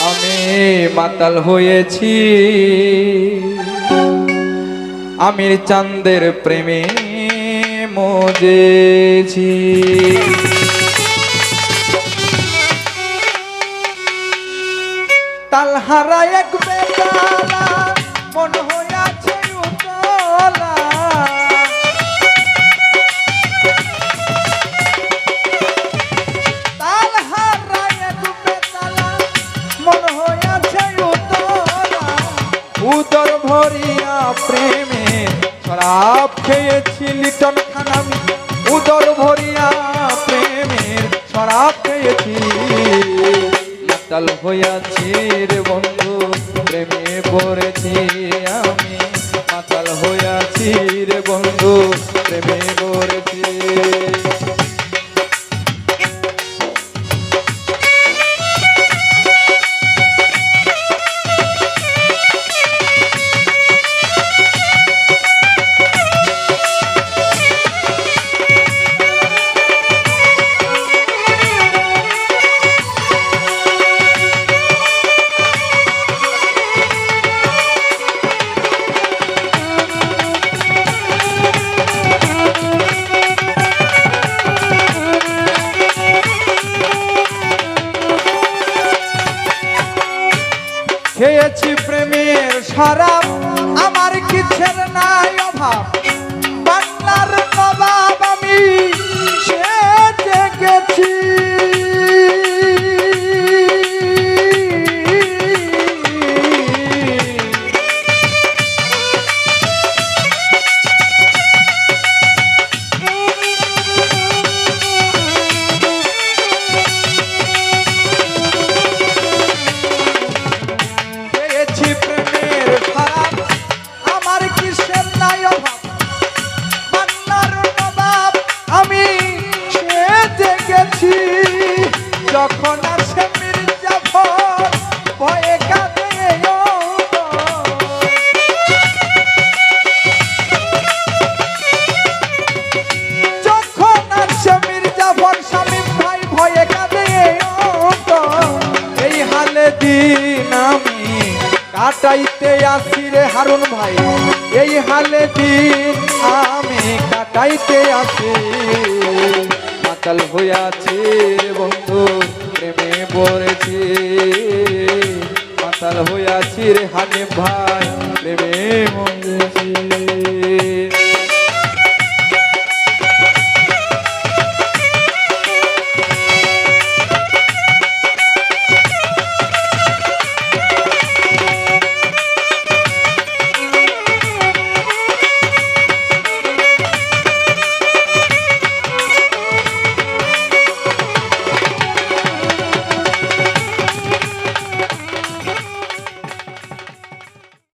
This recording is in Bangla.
আমি মাতাল হয়েছি। আমির চান্দের প্রেমে মজেছি। তালহারা এক বেলা উদর প্রেমে শরাব খেয়েছি লিটন খান আমি। উদর ভরিয়া প্রেমের শরাব খেয়েছি। মাতাল হইয়াছি রে বন্ধু, প্রেমে পড়েছি আমি। মাতাল হইয়াছি রে বন্ধু প্রেমের দিন আমি কাটাইতে আসি রে হারুন ভাই। এই হালে দিন আমি কাটাইতে আসি। মাতাল হইয়াছি বন্ধু, প্রেমে পড়েছি। মাতাল হইয়াছি রে হানে ভাই, প্রেমে মঙ্গে